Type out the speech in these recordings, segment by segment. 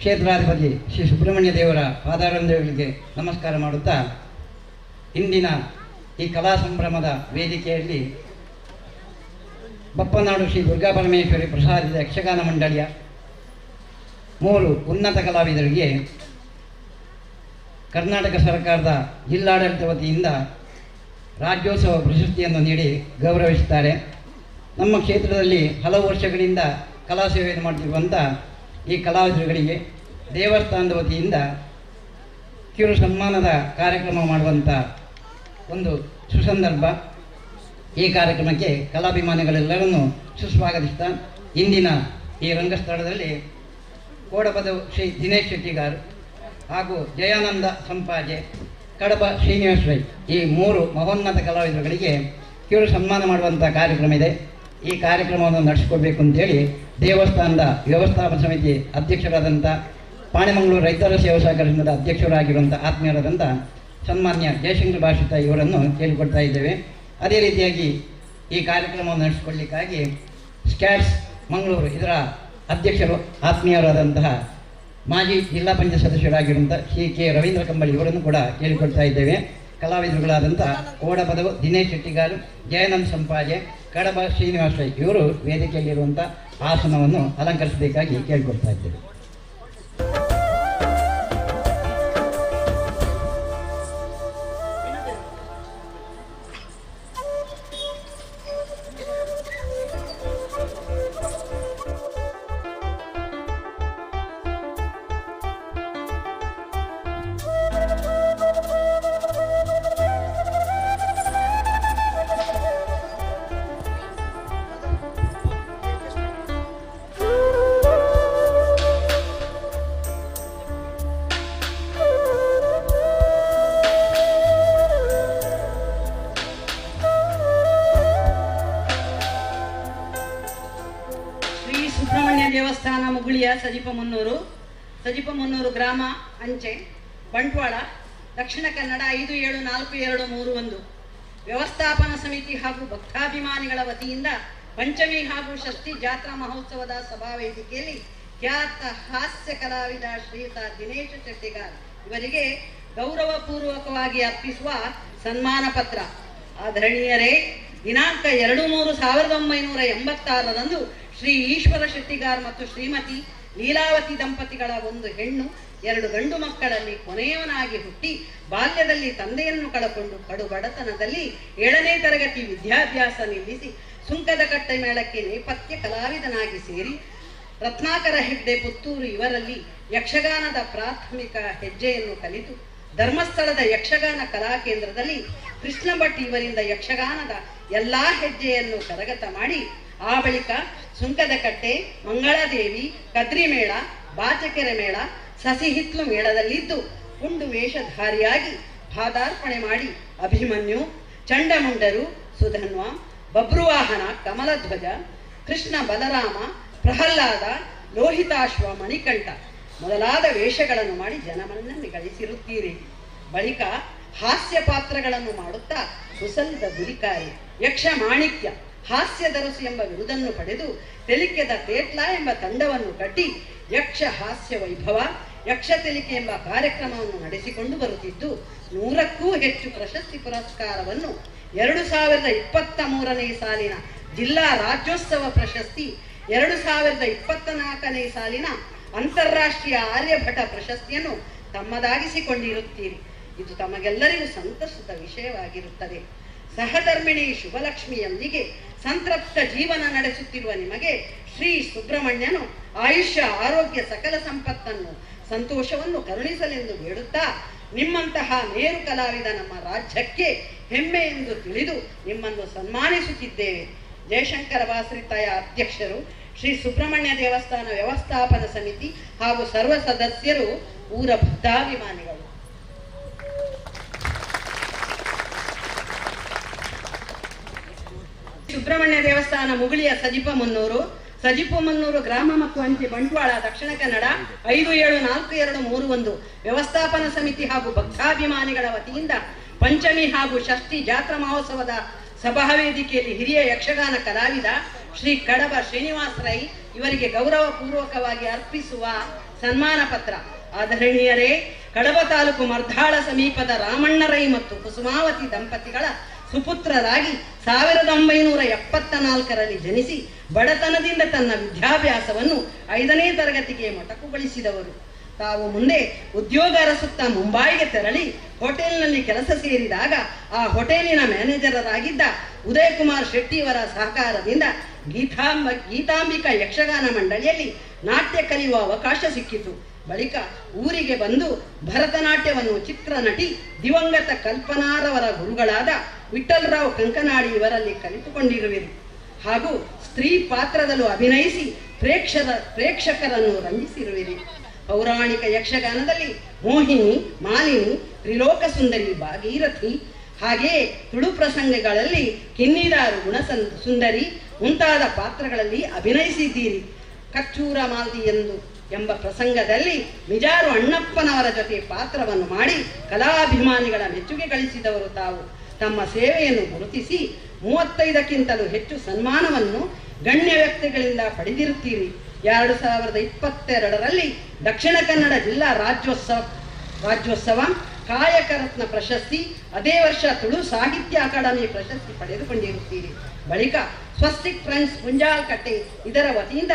ಕ್ಷೇತ್ರಾಧಿಪತಿ ಶ್ರೀ ಸುಬ್ರಹ್ಮಣ್ಯ ದೇವರ ಪಾದಾರಂಧಗಳಿಗೆ ನಮಸ್ಕಾರ ಮಾಡುತ್ತಾ, ಇಂದಿನ ಈ ಕಲಾ ಸಂಭ್ರಮದ ವೇದಿಕೆಯಲ್ಲಿ ಬಪ್ಪನಾಡು ಶ್ರೀ ದುರ್ಗಾ ಪರಮೇಶ್ವರಿ ಪ್ರಸಾದಿತ ಯಕ್ಷಗಾನ ಮಂಡಳಿಯ ಮೂರು ಉನ್ನತ ಕಲಾವಿದರಿಗೆ ಕರ್ನಾಟಕ ಸರ್ಕಾರದ ಜಿಲ್ಲಾಡಳಿತ ವತಿಯಿಂದ ರಾಜ್ಯೋತ್ಸವ ಪ್ರಶಸ್ತಿಯನ್ನು ನೀಡಿ ಗೌರವಿಸುತ್ತಾರೆ. ನಮ್ಮ ಕ್ಷೇತ್ರದಲ್ಲಿ ಹಲವು ವರ್ಷಗಳಿಂದ ಕಲಾ ಸೇವೆಯನ್ನು ಮಾಡುತ್ತಿರುವಂಥ ಈ ಕಲಾವಿದರುಗಳಿಗೆ ದೇವಸ್ಥಾನದ ವತಿಯಿಂದ ಕಿರು ಸನ್ಮಾನದ ಕಾರ್ಯಕ್ರಮ ಮಾಡುವಂಥ ಒಂದು ಸುಸಂದರ್ಭ. ಈ ಕಾರ್ಯಕ್ರಮಕ್ಕೆ ಕಲಾಭಿಮಾನಿಗಳೆಲ್ಲರನ್ನು ಸುಸ್ವಾಗತಿಸ್ತಾ ಇಂದಿನ ಈ ರಂಗಸ್ಥಳದಲ್ಲಿ ಕೋಡಪದ ಶ್ರೀ ದಿನೇಶ್ ಶೆಟ್ಟಿಗಾರು ಹಾಗೂ ಜಯಾನಂದ ಸಂಪಾಜೆ, ಕಡಬ ಶ್ರೀನಿವಾಸ ರೈ ಈ ಮೂರು ಮಹೋನ್ನತ ಕಲಾವಿದರುಗಳಿಗೆ ಕಿರು ಸನ್ಮಾನ ಮಾಡುವಂಥ ಕಾರ್ಯಕ್ರಮ ಇದೆ. ಈ ಕಾರ್ಯಕ್ರಮವನ್ನು ನಡೆಸಿಕೊಡ್ಬೇಕು ಅಂತೇಳಿ ದೇವಸ್ಥಾನದ ವ್ಯವಸ್ಥಾಪನಾ ಸಮಿತಿ ಅಧ್ಯಕ್ಷರಾದಂಥ ಪಾಣೆಮಂಗಳೂರು ರೈತರ ಸೇವಾ ಸಹಕಾರ ಸಂಘದ ಅಧ್ಯಕ್ಷರಾಗಿರುವಂಥ ಆತ್ಮೀಯರಾದಂಥ ಸನ್ಮಾನ್ಯ ಜಯಶಂಕರ್ ಭಾಷಿತ ಇವರನ್ನು ಕೇಳಿಕೊಡ್ತಾ ಇದ್ದೇವೆ. ಅದೇ ರೀತಿಯಾಗಿ ಈ ಕಾರ್ಯಕ್ರಮವನ್ನು ನಡೆಸಿಕೊಳ್ಳಿಕ್ಕಾಗಿ ಸ್ಕ್ಯಾಟ್ಸ್ ಮಂಗಳೂರು ಇದರ ಅಧ್ಯಕ್ಷರು, ಆತ್ಮೀಯರಾದಂತಹ ಮಾಜಿ ಜಿಲ್ಲಾ ಪಂಚಾಯತ್ ಸದಸ್ಯರಾಗಿರುವಂಥ ಸಿ ಕೆ ರವೀಂದ್ರ ಕಂಬಳಿ ಇವರನ್ನು ಕೂಡ ಕೇಳಿಕೊಳ್ತಾ ಇದ್ದೇವೆ. ಕಲಾವಿದರುಗಳಾದಂಥ ಕೋಡಪದವು ದಿನೇಶ್ ಶೆಟ್ಟಿಗಾರು, ಜಯನಂದ್ ಸಂಪಾಜೆ ಕಡಬ ಶ್ರೀನಿವಾಸ ಇವರು ವೇದಿಕೆಯಲ್ಲಿರುವಂಥ ಆಸನವನ್ನು ಅಲಂಕರಿಸಬೇಕಾಗಿ ಕೇಳಿಕೊಳ್ತಾ ಇದ್ದೇವೆ. ದೇವಸ್ಥಾನ ಮುನ್ನೂರು ಸಜಿಪ ಮುನ್ನೂರು ಗ್ರಾಮ ಅಂಚೆ, ಬಂಟ್ವಾಳ, ದಕ್ಷಿಣ ಕನ್ನಡ ಐದು ಏಳು ನಾಲ್ಕು ಎರಡು ಮೂರು ಒಂದು. ವ್ಯವಸ್ಥಾಪನಾ ಸಮಿತಿ ಹಾಗೂ ಭಕ್ತಾಭಿಮಾನಿಗಳ ವತಿಯಿಂದ ಪಂಚಮಿ ಹಾಗೂ ಷಷ್ಠಿ ಜಾತ್ರಾ ಮಹೋತ್ಸವದ ಸಭಾ ವೇದಿಕೆಯಲ್ಲಿ ಖ್ಯಾತ ಹಾಸ್ಯ ಕಲಾವಿದ ಶ್ರೀಯುತ ದಿನೇಶ್ ಶೆಟ್ಟಿಗಾರ್ ಇವರಿಗೆ ಗೌರವಪೂರ್ವಕವಾಗಿ ಅರ್ಪಿಸುವ ಸನ್ಮಾನ ಪತ್ರ. ಆಧರಣೀಯರೇ ದಿನಾಂಕ ಎರಡು ಮೂರು ಸಾವಿರದ ಒಂಬೈನೂರ ಎಂಬತ್ತಾರರಂದು ಶ್ರೀ ಈಶ್ವರ ಶೆಟ್ಟಿಗಾರ್ ಮತ್ತು ಶ್ರೀಮತಿ ಲೀಲಾವತಿ ದಂಪತಿಗಳ ಒಂದು ಹೆಣ್ಣು ಎರಡು ಗಂಡು ಮಕ್ಕಳಲ್ಲಿ ಕೊನೆಯವನಾಗಿ ಹುಟ್ಟಿ ಬಾಲ್ಯದಲ್ಲಿ ತಂದೆಯನ್ನು ಕಳಕೊಂಡು ಕಡು ಬಡತನದಲ್ಲಿ ಏಳನೇ ತರಗತಿ ವಿದ್ಯಾಭ್ಯಾಸ ನಿಲ್ಲಿಸಿ ಸುಂಕದ ಕಟ್ಟೆ ಮೇಳಕ್ಕೆ ನೇಪಥ್ಯ ಕಲಾವಿದನಾಗಿ ಸೇರಿ ರತ್ನಾಕರ ಹೆಗ್ಡೆ ಪುತ್ತೂರು ಇವರಲ್ಲಿ ಯಕ್ಷಗಾನದ ಪ್ರಾಥಮಿಕ ಹೆಜ್ಜೆಯನ್ನು ಕಲಿತು ಧರ್ಮಸ್ಥಳದ ಯಕ್ಷಗಾನ ಕಲಾ ಕೇಂದ್ರದಲ್ಲಿ ಕೃಷ್ಣ ಭಟ್ ಇವರಿಂದ ಯಕ್ಷಗಾನದ ಎಲ್ಲಾ ಹೆಜ್ಜೆಯನ್ನು ಕರಗತ ಮಾಡಿ ಆ ಬಳಿಕ ಸುಂಕದ ಕಟ್ಟೆ, ಮಂಗಳಾದೇವಿ ಕದ್ರಿ ಮೇಳ ಬಾಚಕೆರೆ ಮೇಳ, ಸಸಿಹಿತ್ಲು ಮೇಳದಲ್ಲಿದ್ದು ಪುಂಡು ವೇಷಧಾರಿಯಾಗಿ ಪಾದಾರ್ಪಣೆ ಮಾಡಿ ಅಭಿಮನ್ಯು, ಚಂಡಮುಂಡರು, ಸುಧನ್ವ, ಬಬ್ರುವಾಹನ, ಕಮಲಧ್ವಜ, ಕೃಷ್ಣ ಬಲರಾಮ, ಪ್ರಹ್ಲಾದ, ಲೋಹಿತಾಶ್ವ, ಮಣಿಕಂಠ ಮೊದಲಾದ ವೇಷಗಳನ್ನು ಮಾಡಿ ಜನಮನ್ನನ್ನು ಗಳಿಸಿರುತ್ತೀರಿ. ಬಳಿಕ ಹಾಸ್ಯ ಪಾತ್ರಗಳನ್ನು ಮಾಡುತ್ತಾ ಕುಸಲಿದ ಗುರಿಕಾರಿ ಯಕ್ಷ ಮಾಣಿಕ್ಯ ಹಾಸ್ಯದರಸು ಎಂಬ ಬಿರುದನ್ನು ಪಡೆದು ತೆಲಿಕೆದ ತೇಟ್ಲ ಎಂಬ ತಂಡವನ್ನು ಕಟ್ಟಿ ಯಕ್ಷ ಹಾಸ್ಯ ವೈಭವ, ಯಕ್ಷ ತೆಲಿಕೆ ಎಂಬ ಕಾರ್ಯಕ್ರಮವನ್ನು ನಡೆಸಿಕೊಂಡು ಬರುತ್ತಿದ್ದು, ನೂರಕ್ಕೂ ಹೆಚ್ಚು ಪ್ರಶಸ್ತಿ ಪುರಸ್ಕಾರವನ್ನು ಎರಡು ಸಾವಿರದ ಇಪ್ಪತ್ತ ಮೂರನೇ ಸಾಲಿನ ಜಿಲ್ಲಾ ರಾಜ್ಯೋತ್ಸವ ಪ್ರಶಸ್ತಿ, ಎರಡು ಸಾವಿರದ ಇಪ್ಪತ್ತ ನಾಲ್ಕನೇ ಸಾಲಿನ ಅಂತಾರಾಷ್ಟ್ರೀಯ ಆರ್ಯಭಟ ಪ್ರಶಸ್ತಿಯನ್ನು ತಮ್ಮದಾಗಿಸಿಕೊಂಡಿರುತ್ತೀರಿ. ಇದು ತಮಗೆಲ್ಲರಿಗೂ ಸಂತಸದ ವಿಷಯವಾಗಿರುತ್ತದೆ. ಸಹಧರ್ಮಿಣಿ ಶುಭಲಕ್ಷ್ಮಿಯೊಂದಿಗೆ ಸಂತೃಪ್ತ ಜೀವನ ನಡೆಸುತ್ತಿರುವ ನಿಮಗೆ ಶ್ರೀ ಸುಬ್ರಹ್ಮಣ್ಯನು ಆಯುಷ್ಯ, ಆರೋಗ್ಯ, ಸಕಲ ಸಂಪತ್ತನ್ನು, ಸಂತೋಷವನ್ನು ಕರುಣಿಸಲೆಂದು ಬೇಡುತ್ತಾ ನಿಮ್ಮಂತಹ ಮೇರು ಕಲಾವಿದ ನಮ್ಮ ರಾಜ್ಯಕ್ಕೆ ಹೆಮ್ಮೆ ಎಂದು ತಿಳಿದು ನಿಮ್ಮನ್ನು ಸನ್ಮಾನಿಸುತ್ತಿದ್ದೇವೆ. ಜಯಶಂಕರ ಬಾಸರಿತಾಯ ಅಧ್ಯಕ್ಷರು, ಶ್ರೀ ಸುಬ್ರಹ್ಮಣ್ಯ ದೇವಸ್ಥಾನ ವ್ಯವಸ್ಥಾಪನ ಸಮಿತಿ ಹಾಗೂ ಸರ್ವ ಸದಸ್ಯರು, ಊರ ಭಕ್ತಾಭಿಮಾನಿಗಳು ಸುಬ್ರಹ್ಮಣ್ಯ ದೇವಸ್ಥಾನ ಮುಗುಳಿಯ ಸಜಿಪ ಮುನ್ನೂರು ಗ್ರಾಮ ಮತ್ತು ಅಂಚೆ ಬಂಟ್ವಾಳ, ದಕ್ಷಿಣ ಕನ್ನಡ ಐದು ಏಳು ನಾಲ್ಕು ಎರಡು ಮೂರು ಒಂದು. ವ್ಯವಸ್ಥಾಪನಾ ಸಮಿತಿ ಹಾಗೂ ಭಕ್ತಾಭಿಮಾನಿಗಳ ವತಿಯಿಂದ ಪಂಚಮಿ ಹಾಗೂ ಷಷ್ಠಿ ಜಾತ್ರಾ ಮಹೋತ್ಸವದ ಸಭಾ ವೇದಿಕೆಯಲ್ಲಿ ಹಿರಿಯ ಯಕ್ಷಗಾನ ಕಲಾವಿದ ಶ್ರೀ ಕಡಬ ಶ್ರೀನಿವಾಸ ರೈ ಇವರಿಗೆ ಗೌರವ ಪೂರ್ವಕವಾಗಿ ಅರ್ಪಿಸುವ ಸನ್ಮಾನ ಪತ್ರ. ಆಧರಣೀಯರೇ ಕಡಬ ತಾಲೂಕು ಮರ್ಧಾಳ ಸಮೀಪದ ರಾಮಣ್ಣರೈ ಮತ್ತು ಕುಸುಮಾವತಿ ದಂಪತಿಗಳ ಸುಪುತ್ರರಾಗಿ ಸಾವಿರದ ಒಂಬೈನೂರ ಎಪ್ಪತ್ತ ನಾಲ್ಕರಲ್ಲಿ ಜನಿಸಿ ಬಡತನದಿಂದ ತನ್ನ ವಿದ್ಯಾಭ್ಯಾಸವನ್ನು ಐದನೇ ತರಗತಿಗೆ ಮೊಟಕುಗೊಳಿಸಿದವರು. ತಾವು ಮುಂದೆ ಉದ್ಯೋಗ ಅರಸುತ್ತಾ ಮುಂಬೈಗೆ ತೆರಳಿ ಹೋಟೆಲ್ನಲ್ಲಿ ಕೆಲಸ ಸೇರಿದಾಗ ಆ ಹೋಟೆಲಿನ ಮ್ಯಾನೇಜರರಾಗಿದ್ದ ಉದಯಕುಮಾರ್ ಶೆಟ್ಟಿಯವರ ಸಹಕಾರದಿಂದ ಗೀತಾಂಬ ಗೀತಾಂಬಿಕಾ ಯಕ್ಷಗಾನ ಮಂಡಳಿಯಲ್ಲಿ ನಾಟ್ಯ ಕಲಿಯುವ ಅವಕಾಶ ಸಿಕ್ಕಿತು. ಬಳಿಕ ಊರಿಗೆ ಬಂದು ಭರತನಾಟ್ಯವನ್ನು ಚಿತ್ರನಟಿ ದಿವಂಗತ ಕಲ್ಪನಾರವರ ಗುರುಗಳಾದ ವಿಠಲರಾವ್ ಕಂಕನಾಡಿ ಇವರಲ್ಲಿ ಕಲಿತುಕೊಂಡಿರುವಿರಿ ಹಾಗೂ ಸ್ತ್ರೀ ಪಾತ್ರದಲ್ಲೂ ಅಭಿನಯಿಸಿ ಪ್ರೇಕ್ಷರ ಪ್ರೇಕ್ಷಕರನ್ನು ರಂಜಿಸಿರುವಿರಿ ಪೌರಾಣಿಕ ಯಕ್ಷಗಾನದಲ್ಲಿ ಮೋಹಿನಿ, ಮಾಲಿನಿ ತ್ರಿಲೋಕ ಸುಂದರಿ ಭಾಗೀರಥಿ, ಹಾಗೆಯೇ ತುಳು ಪ್ರಸಂಗಗಳಲ್ಲಿ ಕಿನ್ನಿದಾರು ಗುಣಸನ್ ಸುಂದರಿ ಮುಂತಾದ ಪಾತ್ರಗಳಲ್ಲಿ ಅಭಿನಯಿಸಿದ್ದೀರಿ. ಕಚ್ಚೂರ ಮಾಲ್ದಿ ಎಂದು ಎಂಬ ಪ್ರಸಂಗದಲ್ಲಿ ಮಿಜಾರು ಅಣ್ಣಪ್ಪನವರ ಜೊತೆ ಪಾತ್ರವನ್ನು ಮಾಡಿ ಕಲಾಭಿಮಾನಿಗಳ ಮೆಚ್ಚುಗೆ ಗಳಿಸಿದವರು ತಾವು. ತಮ್ಮ ಸೇವೆಯನ್ನು ಗುರುತಿಸಿ ಮೂವತ್ತೈದಕ್ಕಿಂತಲೂ ಹೆಚ್ಚು ಸನ್ಮಾನವನ್ನು ಗಣ್ಯ ವ್ಯಕ್ತಿಗಳಿಂದ ಪಡೆದಿರುತ್ತೀರಿ. ಎರಡು ಸಾವಿರದ ಇಪ್ಪತ್ತೆರಡರಲ್ಲಿ ದಕ್ಷಿಣ ಕನ್ನಡ ಜಿಲ್ಲಾ ರಾಜ್ಯೋತ್ಸವ ರಾಜ್ಯೋತ್ಸವ ಕಾಯಕ ರತ್ನ ಪ್ರಶಸ್ತಿ, ಅದೇ ವರ್ಷ ತುಳು ಸಾಹಿತ್ಯ ಅಕಾಡೆಮಿ ಪ್ರಶಸ್ತಿ ಪಡೆದುಕೊಂಡಿರುತ್ತೀರಿ. ಬಳಿಕ ಸ್ವಸ್ತಿಕ್ ಫ್ರೆಂಡ್ಸ್ ಮುಂಜಾಲ್ಕಟ್ಟೆ ಇದರ ವತಿಯಿಂದ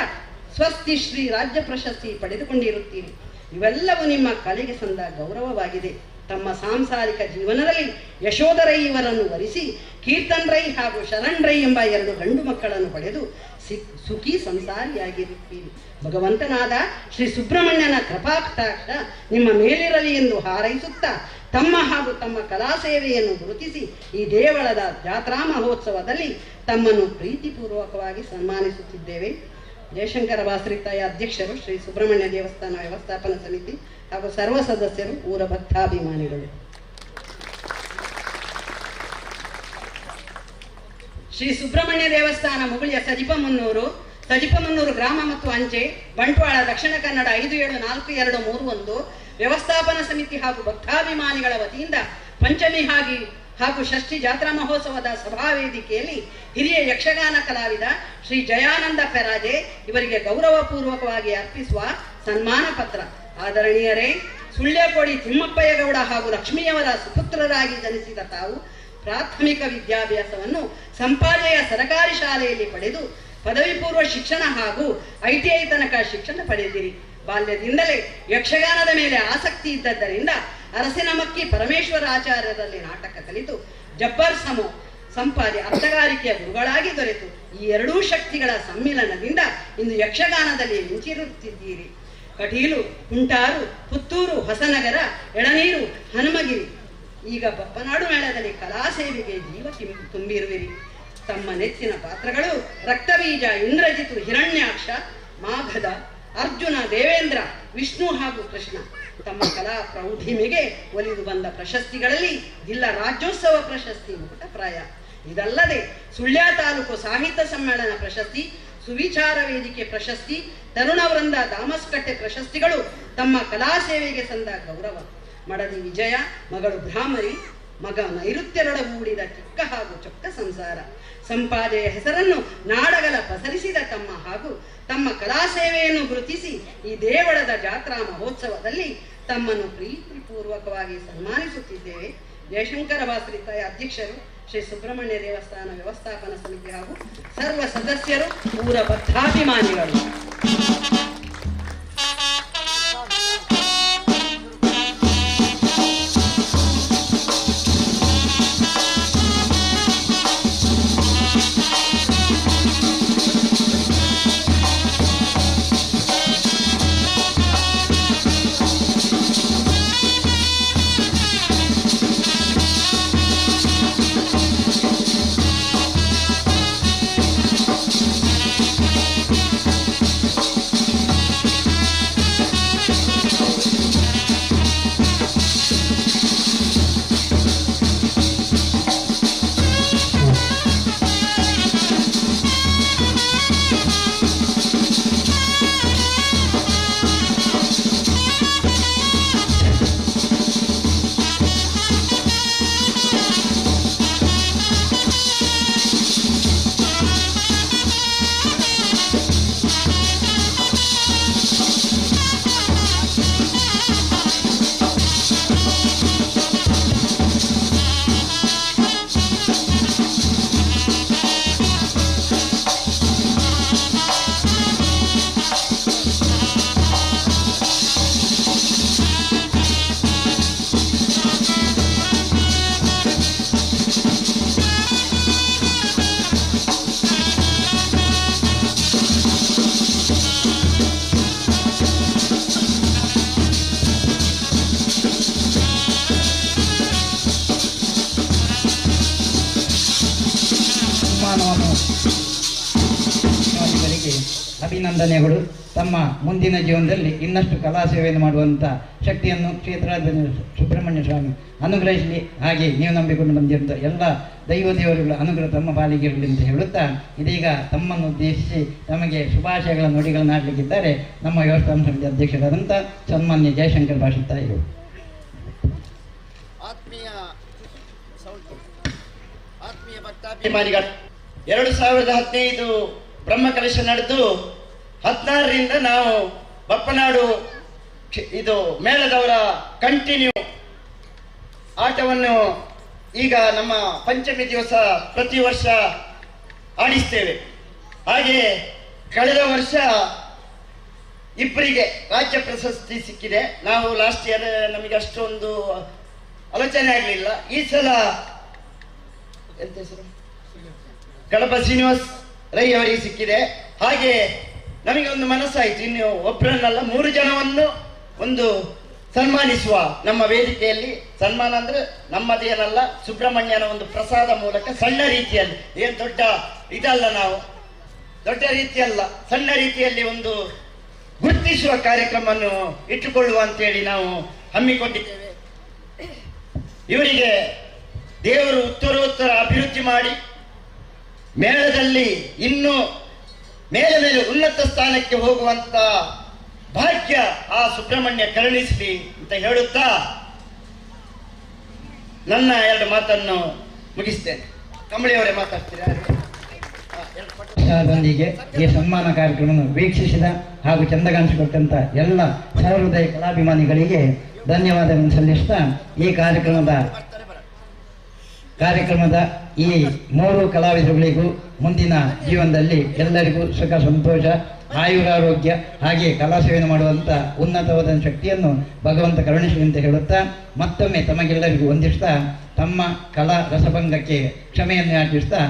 ಸ್ವಸ್ತಿ ಶ್ರೀ ರಾಜ್ಯ ಪ್ರಶಸ್ತಿ ಪಡೆದುಕೊಂಡಿರುತ್ತೀರಿ. ಇವೆಲ್ಲವೂ ನಿಮ್ಮ ಕಲೆಗೆ ಸಂದ ಗೌರವವಾಗಿದೆ. ತಮ್ಮ ಸಾಂಸಾರಿಕ ಜೀವನದಲ್ಲಿ ಯಶೋಧರೈ ಇವರನ್ನು ವರಿಸಿ ಕೀರ್ತನ್ ರೈ ಹಾಗೂ ಶರಣ್ ರೈ ಎಂಬ ಎರಡು ಗಂಡು ಮಕ್ಕಳನ್ನು ಪಡೆದು ಸಿ- ಸುಖಿ ಸಂಸಾರಿಯಾಗಿರುತ್ತೀರಿ. ಭಗವಂತನಾದ ಶ್ರೀ ಸುಬ್ರಹ್ಮಣ್ಯನ ಕೃಪಾಕ್ತಾಕ್ಷ ನಿಮ್ಮ ಮೇಲಿರಲಿ ಎಂದು ಹಾರೈಸುತ್ತಾ, ತಮ್ಮ ಹಾಗೂ ತಮ್ಮ ಕಲಾ ಸೇವೆಯನ್ನು ಗುರುತಿಸಿ, ಈ ದೇವಳದ ಜಾತ್ರಾ ಮಹೋತ್ಸವದಲ್ಲಿ ತಮ್ಮನ್ನು ಪ್ರೀತಿಪೂರ್ವಕವಾಗಿ ಸನ್ಮಾನಿಸುತ್ತಿದ್ದೇವೆ. ಜಯಶಂಕರ ವಾಸರಿತಾಯ ಅಧ್ಯಕ್ಷರು ಶ್ರೀ ಸುಬ್ರಹ್ಮಣ್ಯ ದೇವಸ್ಥಾನ ವ್ಯವಸ್ಥಾಪನಾ ಸಮಿತಿ ಹಾಗೂ ಸರ್ವ ಸದಸ್ಯರು ಊರ ಭಕ್ತಾಭಿಮಾನಿಗಳು ಶ್ರೀ ಸುಬ್ರಹ್ಮಣ್ಯ ದೇವಸ್ಥಾನ ಮುಗುಳಿಯ ಸಜಿಪಮುನ್ನೂರು ಸಜಿಪಮುನ್ನೂರು ಗ್ರಾಮ ಮತ್ತು ಅಂಚೆ, ಬಂಟ್ವಾಳ, ದಕ್ಷಿಣ ಕನ್ನಡ ಐದು ಏಳು ನಾಲ್ಕು ಎರಡು ಮೂರು ಒಂದು ವ್ಯವಸ್ಥಾಪನಾ ಸಮಿತಿ ಹಾಗೂ ಭಕ್ತಾಭಿಮಾನಿಗಳ ವತಿಯಿಂದ ಪಂಚಮಿ ಹಾಗೆ ಹಾಗೂ ಷಷ್ಠಿ ಜಾತ್ರಾ ಮಹೋತ್ಸವದ ಸಭಾ ವೇದಿಕೆಯಲ್ಲಿ ಹಿರಿಯ ಯಕ್ಷಗಾನ ಕಲಾವಿದ ಶ್ರೀ ಜಯಾನಂದ ಪೆರಾಜೆ ಇವರಿಗೆ ಗೌರವಪೂರ್ವಕವಾಗಿ ಅರ್ಪಿಸುವ ಸನ್ಮಾನ ಪತ್ರ. ಆದರಣೀಯರೇ, ಸುಳ್ಯಕೋಡಿ ತಿಮ್ಮಪ್ಪಯ್ಯಗೌಡ ಹಾಗೂ ಲಕ್ಷ್ಮಿಯವರ ಸುಪುತ್ರರಾಗಿ ಜನಿಸಿದ ತಾವು ಪ್ರಾಥಮಿಕ ವಿದ್ಯಾಭ್ಯಾಸವನ್ನು ಸಂಪಾಜೆಯ ಸರಕಾರಿ ಶಾಲೆಯಲ್ಲಿ ಪಡೆದು ಪದವಿ ಪೂರ್ವ ಶಿಕ್ಷಣ ಹಾಗೂ ಐಟಿಐ ತನಕ ಶಿಕ್ಷಣ ಪಡೆದಿರಿ. ಬಾಲ್ಯದಿಂದಲೇ ಯಕ್ಷಗಾನದ ಮೇಲೆ ಆಸಕ್ತಿ ಇದ್ದದ್ದರಿಂದ ಅರಸಿನಮಕ್ಕಿ ಪರಮೇಶ್ವರ ಆಚಾರ್ಯರಲ್ಲಿ ನಾಟಕ ಕಲಿತು ಜಬ್ಬರ್ ಸಮೋ ಸಂಪಾದಿ ಅರ್ಥಗಾರಿಕೆಯ ಗುರುಗಳಾಗಿ ದೊರೆತು. ಈ ಎರಡೂ ಶಕ್ತಿಗಳ ಸಮ್ಮಿಲನದಿಂದ ಇಂದು ಯಕ್ಷಗಾನದಲ್ಲಿ ಮಿಂಚಿರುತ್ತಿದ್ದೀರಿ ಕಟೀಲು, ಕುಂಟಾರು, ಪುತ್ತೂರು, ಹೊಸನಗರ, ಎಳನೀರು, ಹನುಮಗಿರಿ. ಈಗ ಬಪ್ಪನಾಡು ಮೇಳದಲ್ಲಿ ಕಲಾ ಸೇವೆಗೆ ಜೀವ ತುಂಬಿರುವಿರಿ. ತಮ್ಮ ನೆಚ್ಚಿನ ಪಾತ್ರಗಳು ರಕ್ತಬೀಜ, ಇಂದ್ರಜಿತು, ಹಿರಣ್ಯಾಕ್ಷ, ಮಾಘದ ಅರ್ಜುನ, ದೇವೇಂದ್ರ, ವಿಷ್ಣು ಹಾಗೂ ಕೃಷ್ಣ ತಮ್ಮ ಕಲಾ ಪ್ರೌಢಿಮೆಗೆ ಒಲಿದು ಬಂದ ಪ್ರಶಸ್ತಿಗಳಲ್ಲಿ ಜಿಲ್ಲಾ ರಾಜ್ಯೋತ್ಸವ ಪ್ರಶಸ್ತಿ ಮುಕುಟಪ್ರಾಯ. ಇದಲ್ಲದೆ ಸುಳ್ಯ ತಾಲೂಕು ಸಾಹಿತ್ಯ ಸಮ್ಮೇಳನ ಪ್ರಶಸ್ತಿ, ಸುವಿಚಾರ ವೇದಿಕೆ ಪ್ರಶಸ್ತಿ, ತರುಣ ವೃಂದ ದಾಮಸ್ಕಟ್ಟೆ ಪ್ರಶಸ್ತಿಗಳು ತಮ್ಮ ಕಲಾ ಸೇವೆಗೆ ಸಂದ ಗೌರವ. ಮಡದಿ ವಿಜಯ, ಮಗಳು ಭ್ರಾಮರಿ, ಮಗ ನೈಋತ್ಯರೊಡಗೂಡಿದ ಚಿಕ್ಕ ಹಾಗೂ ಚೊಕ್ಕ ಸಂಸಾರ. ಸಂಪಾದೆಯ ಹೆಸರನ್ನು ನಾಡಗಲ ಪಸರಿಸಿದ ತಮ್ಮ ಹಾಗೂ ತಮ್ಮ ಕಲಾ ಸೇವೆಯನ್ನು ಗುರುತಿಸಿ ಈ ದೇವಳದ ಜಾತ್ರಾ ಮಹೋತ್ಸವದಲ್ಲಿ ತಮ್ಮನ್ನು ಪ್ರೀತಿಪೂರ್ವಕವಾಗಿ ಸನ್ಮಾನಿಸುತ್ತಿದ್ದೇವೆ. ಜಯಶಂಕರ ವಾಸರಿತಾಯ ಅಧ್ಯಕ್ಷರು, ಶ್ರೀ ಸುಬ್ರಹ್ಮಣ್ಯ ದೇವಸ್ಥಾನ ವ್ಯವಸ್ಥಾಪನಾ ಸಮಿತಿ ಹಾಗೂ ಸರ್ವ ಸದಸ್ಯರು ಊರ ಬದ್ಧಾಭಿಮಾನಿಗಳು ಅಭಿನಂದನೆಗಳು. ತಮ್ಮ ಮುಂದಿನ ಜೀವನದಲ್ಲಿ ಇನ್ನಷ್ಟು ಕಲಾ ಸೇವೆಯನ್ನು ಮಾಡುವಂಥ ಶಕ್ತಿಯನ್ನು ಕ್ಷೇತ್ರಾಧ್ಯ ಸುಬ್ರಹ್ಮಣ್ಯ ಸ್ವಾಮಿ ಅನುಗ್ರಹಿಸಲಿ. ಹಾಗೆ ನೀವು ನಂಬಿಕೊಂಡು ಬಂದಿರುವಂಥ ಎಲ್ಲ ದೈವ ದೇವರುಗಳ ಅನುಗ್ರಹ ತಮ್ಮ ಪಾಲಿಗೆ ಇರಲಿ ಅಂತ ಹೇಳುತ್ತಾ, ಇದೀಗ ತಮ್ಮನ್ನು ಉದ್ದೇಶಿಸಿ ತಮಗೆ ಶುಭಾಶಯಗಳ ನುಡಿಗಳನ್ನು ಆಡಲಿಕ್ಕಿದ್ದಾರೆ ನಮ್ಮ ವ್ಯವಸ್ಥಾಪನ ಸಮಿತಿ ಅಧ್ಯಕ್ಷರಾದಂಥ ಸನ್ಮಾನ್ಯ ಜಯಶಂಕರ್ ಭಾಷಿಸ್ತಾ ಇದ್ದರು ಆತ್ಮೀಯ ಆತ್ಮೀಯ ಭಕ್ತಾಭಿಮಾನಿಗಳು, ಎರಡು ಸಾವಿರದ ಹದಿನೈದು ಬ್ರಹ್ಮಕಲಶ ನಡೆದು ಹದಿನಾರರಿಂದ ನಾವು ಬಪ್ಪನಾಡು ಇದು ಮೇಳದವರ ಕಂಟಿನ್ಯೂ ಆಟವನ್ನು ಈಗ ನಮ್ಮ ಪಂಚಮಿ ದಿವಸ ಪ್ರತಿ ವರ್ಷ ಆಡಿಸ್ತೇವೆ. ಹಾಗೆ ಕಳೆದ ವರ್ಷ ಇಬ್ಬರಿಗೆ ರಾಜ್ಯ ಪ್ರಶಸ್ತಿ ಸಿಕ್ಕಿದೆ. ನಾವು ಲಾಸ್ಟ್ ಇಯರ್ ನಮಗೆ ಅಷ್ಟೊಂದು ಆಲೋಚನೆ ಆಗಲಿಲ್ಲ. ಈ ಸಲ ಎಂತ ಹೆಸರು? ಕಡಪ ಶ್ರೀನಿವಾಸ್ ರೈ ಅವರಿಗೆ ಸಿಕ್ಕಿದೆ. ಹಾಗೆ ನಮಗೆ ಒಂದು ಮನಸ್ಸಾಯಿತು. ಇನ್ನು ಒಬ್ಬರನ್ನಲ್ಲ ಮೂರು ಜನವನ್ನು ಒಂದು ಸನ್ಮಾನಿಸುವ ನಮ್ಮ ವೇದಿಕೆಯಲ್ಲಿ. ಸನ್ಮಾನ ಅಂದ್ರೆ ನಮ್ಮದೇನಲ್ಲ ಸುಬ್ರಹ್ಮಣ್ಯನ ಒಂದು ಪ್ರಸಾದ ಮೂಲಕ ಸಣ್ಣ ರೀತಿಯಲ್ಲಿ. ಏನು ದೊಡ್ಡ ಇದಲ್ಲ ನಾವು. ದೊಡ್ಡ ರೀತಿಯಲ್ಲ, ಸಣ್ಣ ರೀತಿಯಲ್ಲಿ ಒಂದು ಗುರುತಿಸುವ ಕಾರ್ಯಕ್ರಮವನ್ನು ಇಟ್ಟುಕೊಳ್ಳುವ ಅಂತೇಳಿ ನಾವು ಹಮ್ಮಿಕೊಂಡಿದ್ದೇವೆ. ಇವರಿಗೆ ದೇವರು ಉತ್ತರೋತ್ತರ ಅಭಿವೃದ್ಧಿ ಮಾಡಿ, ಮೇಳದಲ್ಲಿ ಇನ್ನೂ ಮೇಲೆ ಮೇಲೆ ಉನ್ನತ ಸ್ಥಾನಕ್ಕೆ ಹೋಗುವಂತ ಭಾಗ್ಯ ಆ ಸುಬ್ರಹ್ಮಣ್ಯ ಕರುಣಿಸಲಿ ಅಂತ ಹೇಳುತ್ತಾ ನನ್ನ ಎರಡು ಮಾತನ್ನು ಮುಗಿಸ್ತೇನೆ. ಕಂಬಳಿಯವರೇ ಮಾತಾಡ್ತೀರಾ? ಈ ಸನ್ಮಾನ ಕಾರ್ಯಕ್ರಮವನ್ನು ವೀಕ್ಷಿಸಿದ ಹಾಗೂ ಚಂದಗಾಣಿಸಿಕೊಟ್ಟಂತ ಎಲ್ಲ ಸಹೃದಯ ಕಲಾಭಿಮಾನಿಗಳಿಗೆ ಧನ್ಯವಾದಗಳನ್ನು ಸಲ್ಲಿಸ್ತಾ ಈ ಕಾರ್ಯಕ್ರಮದ ಕಾರ್ಯಕ್ರಮದ ಈ ಮೂರು ಕಲಾವಿದರುಗಳಿಗೂ ಮುಂದಿನ ಜೀವನದಲ್ಲಿ ಎಲ್ಲರಿಗೂ ಸುಖ, ಸಂತೋಷ, ಆಯುರಾರೋಗ್ಯ ಹಾಗೆ ಕಲಾ ಸೇವೆಯನ್ನು ಮಾಡುವಂಥ ಉನ್ನತವಾದ ಶಕ್ತಿಯನ್ನು ಭಗವಂತ ಕರುಣಿಸಿ ಅಂತ ಹೇಳುತ್ತಾ ಮತ್ತೊಮ್ಮೆ ತಮಗೆಲ್ಲರಿಗೂ ವಂದಿಸ್ತಾ ತಮ್ಮ ಕಲಾ ರಸಭಂಗಕ್ಕೆ ಕ್ಷಮೆಯನ್ನು ಯಾಚಿಸ್ತಾ